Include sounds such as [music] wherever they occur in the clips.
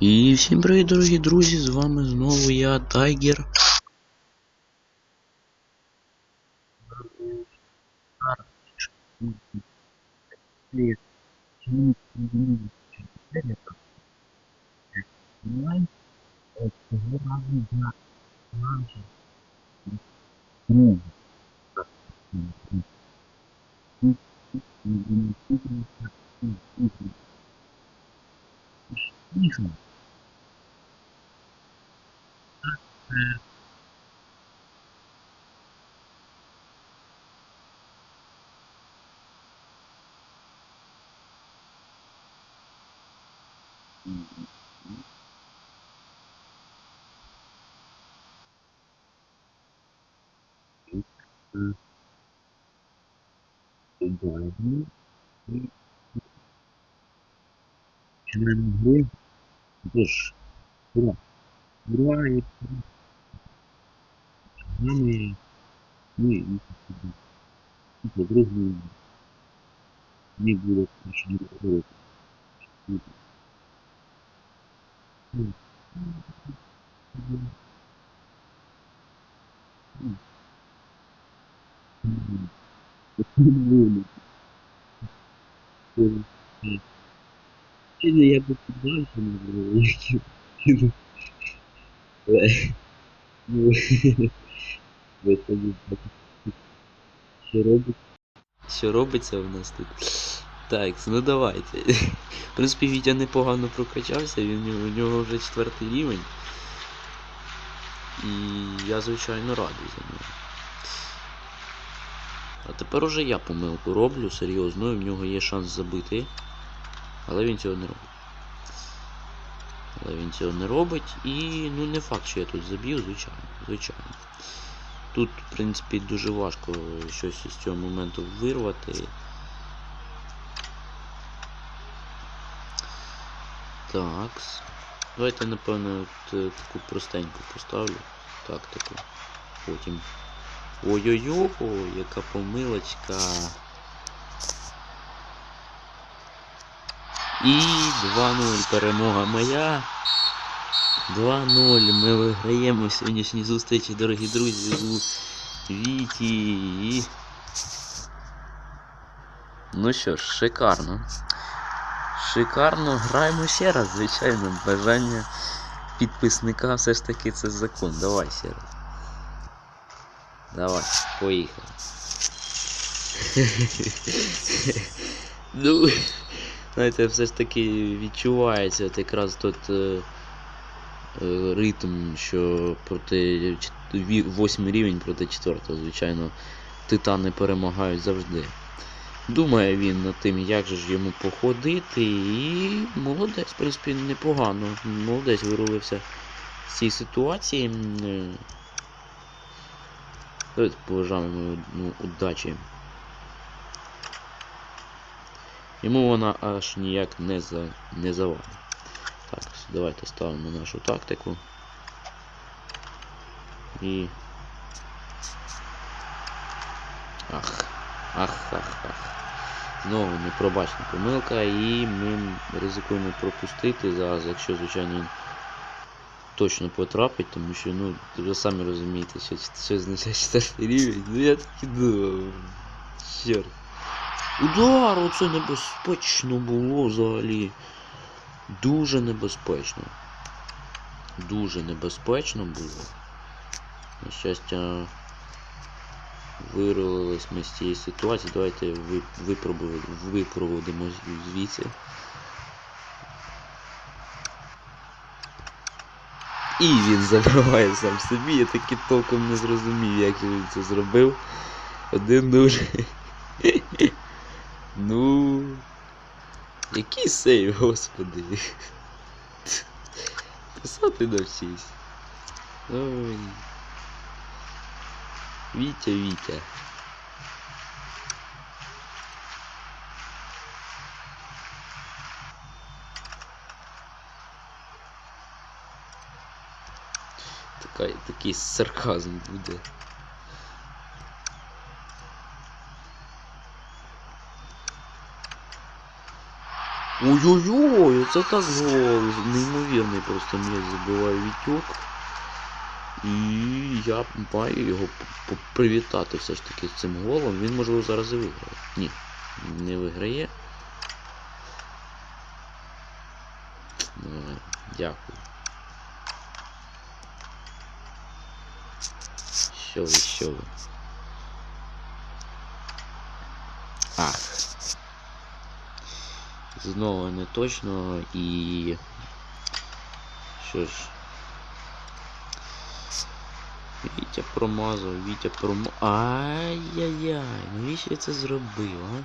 І всім привіт, дорогі друзі! З вами знову я, Тайгер. Тихо. Починаємо гру. Тож, гра. Гра і з нами ми і по-другому не буде нічого говорити. Сильно я бы поддался, но я Ну, так. Що робить? Що робиться в нас тут? Так, ну давайте. В принципі, Вітя непогано прокачався, він у нього вже четвертий рівень. І я, звичайно, радий за нього. А тепер уже я помилку роблю, серйозно, і в нього є шанс забити. Але він цього не робить. Але він цього не робить і ну не факт, що я тут заб'ю, звичайно. звичайно. Тут, в принципі, дуже важко щось із цього моменту вирвати. Так. Давайте, напевно, от, е, таку простеньку поставлю. Тактику. Потім. Ой-ой-ой, яка помилочка. І 2-0 перемога моя. 2-0. Ми виграємо сьогоднішній зустрічі, дорогі друзі, у Віті. Ну що ж, шикарно. Шикарно. Граємо ще раз, звичайно. Бажання підписника все ж таки це закон. Давай ще раз. Давай, поїхали. [laughs] ну. Знаєте, все ж таки відчувається от якраз тут е, ритм, що проти 8 рівень проти 4, звичайно, титани перемагають завжди. Думає він над тим, як же ж йому походити, і молодець, в принципі, непогано. Молодець вирулився з цієї ситуації. Е, Давайте побажаємо йому ну, удачі. Йому вона аж ніяк не за, не завадить. Так, давайте ставимо нашу тактику. І. Ах, ах, ах, ах. Знову непробачна помилка і ми ризикуємо пропустити зараз, якщо, звичайно, він точно потрапить, тому що, ну, ви самі розумієте, що, що означає четвертий рівень. Ну я таки думав. Чорт. Удар! Оце небезпечно було взагалі. Дуже небезпечно. Дуже небезпечно було. На щастя, вирвалися ми з цієї ситуації. Давайте випроводимо звідси. І він забиває сам собі, я таки толком не зрозумів, як він це зробив. Один дуже. Ну. Який сейв, господи. Писати навчись. Ой. Вітя, Вітя. Такий сарказм буде. Ой-ой-ой, це так гол. Неймовірний просто м'яч забиває Вітюк. І я маю його привітати все ж таки з цим голом. Він, можливо, зараз і виграє. Ні, не виграє. Дякую. Що ви, що ви? Ах. Знову не точно і. Що ж. Вітя промазав, Вітя промазав. Ай-яй-яй, навіщо я це зробив, а?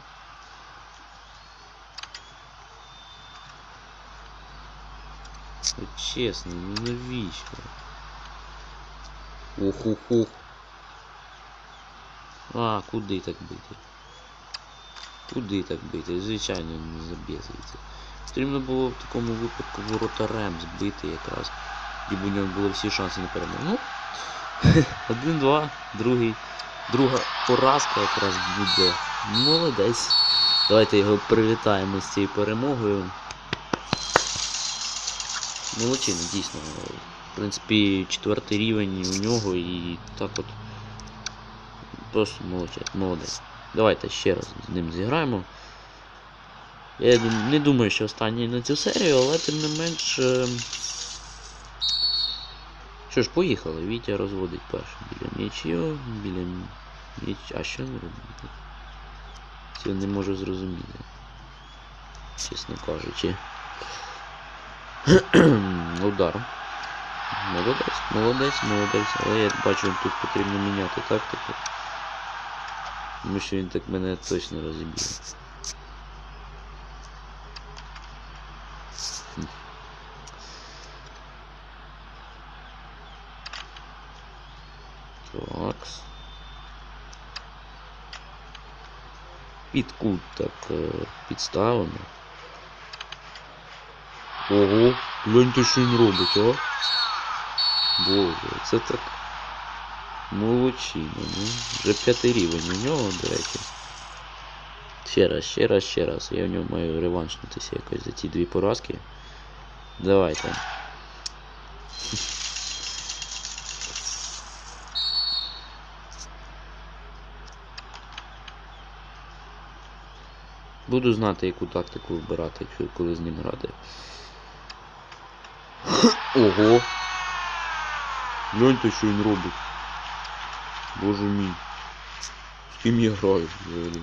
От чесно, ну навіщо? Ох-ох-ох. А, куди так бити? Куди так бити? Звичайно, не заб'є звідси. Потрібно було в такому випадку воротарем збити якраз. І б у нього були всі шанси на перемогу. Ну, [laughs] один-два, другий. Друга поразка якраз буде. Молодець. Давайте його привітаємо з цією перемогою. Молодчина, дійсно. В принципі, четвертий рівень у нього і так от. Просто молодець. Давайте ще раз з ним зіграємо. Я не думаю, що останній на цю серію, але тим не менш. е, Що ж, поїхали. Вітя розводить перший біля м'ячів, біля м'яч. А що не робити? Цього не можу зрозуміти. Чесно кажучи. [clears throat] Удар. Молодець, молодець, молодець. Але я бачу, тут потрібно міняти тактику. Тому що він так мене точно розіб'є. Хм. Такс. Під кут так е, підставимо. Ого, гляньте, що він робить, а? Боже, це так. Молодчина, ну. Вже п'ятий рівень у нього, до речі. Ще раз, ще раз, ще раз. Я в нього маю реваншнутися якось за ці дві поразки. Давайте. Буду знати, яку тактику вибирати, якщо коли з ним грати. Ого! Гляньте, що він робить. Боже мій. З ким я граю взагалі?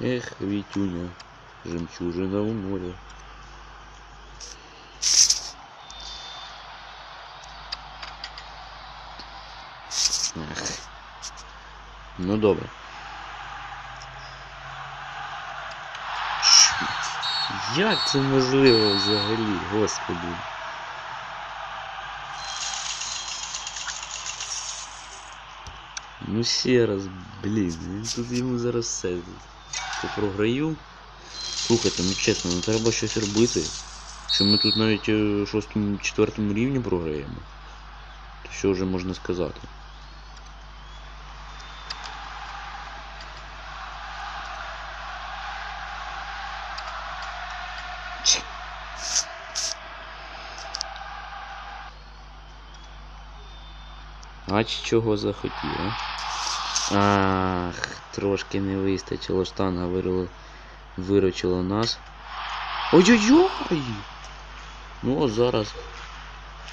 Ех, Вітюня, жемчужина у морі. Ех. Ну добре. Як це можливо взагалі, господи? Ну ще раз, блін, тут йому зараз все попрограю. Слухайте, ну чесно, ну треба щось робити. Що ми тут навіть е, шостому, четвертому рівні програємо. То що вже можна сказати? Чи- А чи чого захотів, а? Ах, трошки не вистачило, штанга вирила, виручила нас. Ой-ой-ой! Ну, а зараз.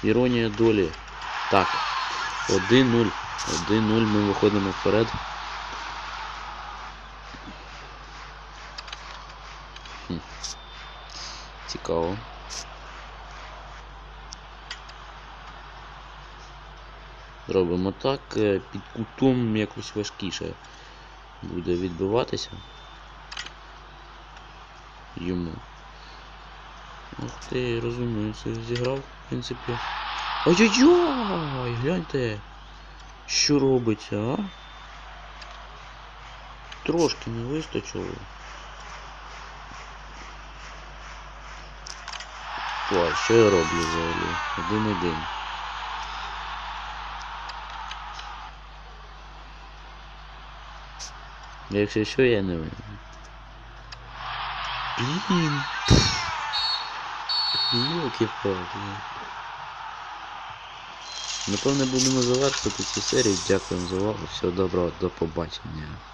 Іронія долі. Так. 1-0. 1-0 ми виходимо вперед. Цікаво. Робимо так, е, під кутом якось важкіше буде відбиватися. Йому. Ух ти, розумію, це зіграв, в принципі. Ой-ой-ой! Гляньте! Що робиться, а? Трошки не вистачило. Ой, що я роблю взагалі? Один-один. Якщо що, я не винен. Блін. Йоки палки Напевне будемо завершувати цю серію. Дякуємо за увагу. Всього доброго, до побачення.